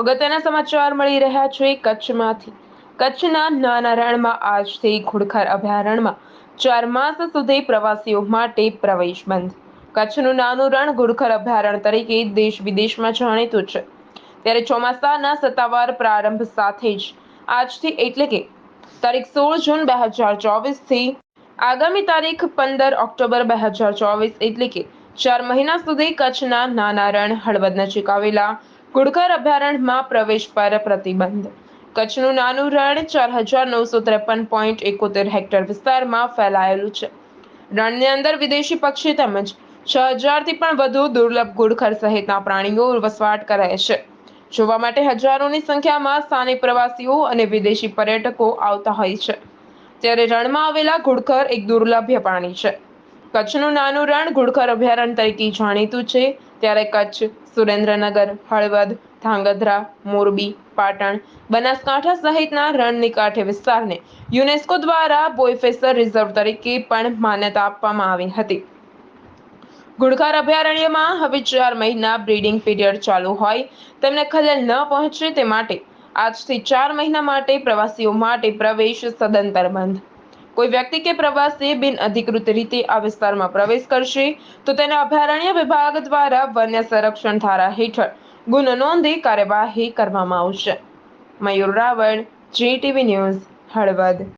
અગત્યના સમાચાર મળી રહ્યા છે કચ્છમાંથી. કચ્છના નાના રણમાં આજથી ઘુડખર અભયારણ્યમાં ચાર માસ સુધી પ્રવાસીઓ માટે પ્રવેશ બંધ. કચ્છનું નાનું રણ ઘુડખર અભયારણ્ય તરીકે દેશ વિદેશમાં જાણીતું છે. ત્યારે ચોમાસાના સત્તાવાર પ્રારંભ સાથે જ આજથી એટલે કે તારીખ સોળ જૂન બે હજાર ચોવીસથી આગામી તારીખ પંદર ઓક્ટોબર બે હજાર ચોવીસ એટલે કે ચાર મહિના સુધી કચ્છના નાના રણ હળવદ નજીક આવેલા ઘુડખર અભયારણ્યમાં પ્રવેશ પર પ્રતિબંધ. કચ્છનું નાનું રણ ચાર હજાર નવસો ત્રેપન પોઈન્ટ એકોતેર હેક્ટર વિસ્તારમાં ફેલાયેલું છે. રણની અંદર વિદેશી પક્ષી તેમજ છ હજારથી પણ વધુ દુર્લભ ઘુડખર સહિતના પ્રાણીઓ વસવાટ કરે છે. જોવા માટે હજારોની સંખ્યામાં સ્થાનિક પ્રવાસીઓ અને વિદેશી પર્યટકો આવતા હોય છે. ત્યારે રણમાં આવેલા ઘુડખર એક દુર્લભ્ય પ્રાણી છે. કચ્છનું નાનું રણ ઘુડખર અભયારણ્ય તરીકે જાણીતું છે. ત્યારે કચ્છ, સુરેન્દ્રનગર, હળવદ, ધાંગધ્રા, મોરબી, પાટણ, બનાસકાંઠા સહિતના રણની કાંઠે વિસ્તારને યુનેસ્કો દ્વારા બોયફેસર રિઝર્વ તરીકે પણ માન્યતા આપવામાં આવી હતી. ઘુડખર અભયારણ્યમાં હવે ચાર મહિના બ્રીડિંગ પીરિયડ ચાલુ હોય. તેમને ખલેલ ન પહોંચે તે માટે આજથી ચાર મહિના માટે પ્રવાસીઓ માટે પ્રવેશ સદંતર બંધ. કોઈ વ્યક્તિ કે પ્રવાસી બિન અધિકૃત રીતે આ વિસ્તારમાં પ્રવેશ કરશે, તો તેને અભયારણ્ય વિભાગ દ્વારા વન્ય સંરક્ષણ ધારા હેઠળ ગુનો નોંધી કાર્યવાહી કરવામાં આવશે. Mayur Raval GTV news Halvad.